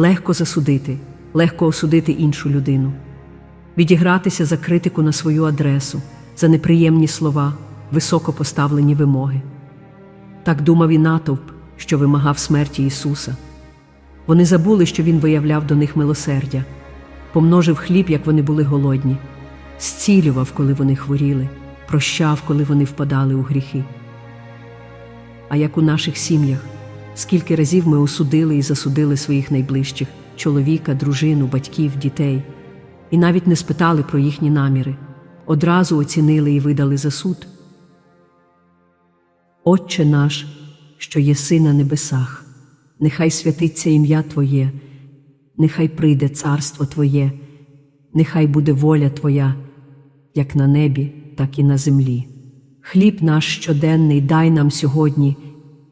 легко засудити, легко осудити іншу людину, відігратися за критику на свою адресу, за неприємні слова, високо поставлені вимоги. Так думав і натовп, що вимагав смерті Ісуса. Вони забули, що Він виявляв до них милосердя, помножив хліб, як вони були голодні, зцілював, коли вони хворіли, прощав, коли вони впадали у гріхи. А як у наших сім'ях, скільки разів ми осудили і засудили своїх найближчих чоловіка, дружину, батьків, дітей, і навіть не спитали про їхні наміри, одразу оцінили і видали за суд. Отче наш, що єси на небесах, нехай святиться ім'я Твоє, нехай прийде царство Твоє, нехай буде воля Твоя, як на небі, так і на землі. Хліб наш щоденний дай нам сьогодні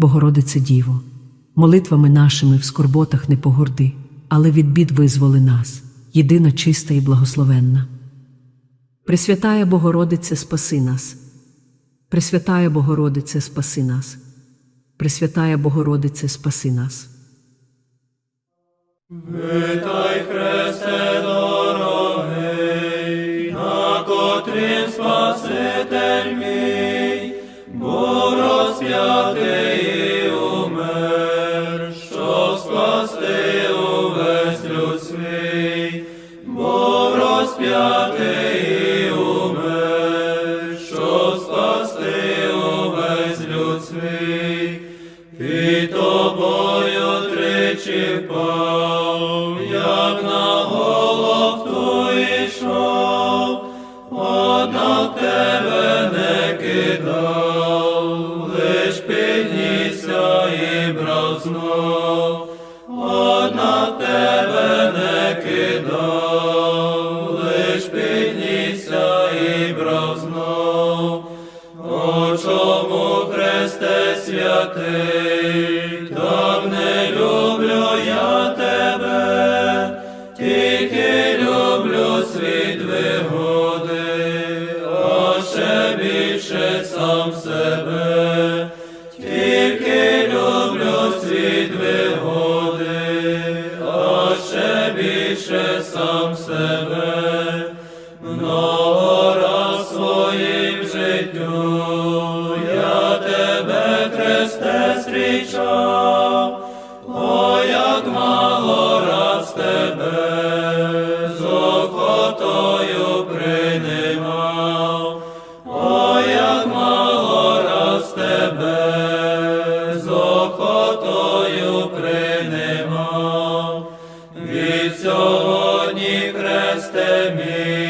Богородице Діво, молитвами нашими в скорботах не погорди, але від бід визволи нас, єдина чиста і благословенна. Пресвятая Богородице, спаси нас. Пресвятая Богородице, спаси нас. Пресвятая Богородице, спаси нас. Витай, Христе дорогий, на котрім Спаситель мій, був розп'ятий умер, щоб спасти увесь люд під тобою тричі пав, як на О чому Христе святий, так не люблю я тебе, тільки люблю світ вигоди, а ще більше сам себе, тільки люблю світ вигоди, а більше сам себе. Много о, як мало раз тебе з охотою приймав, о, як мало раз тебе з охотою приймав. Від сьогодні, Христе мій,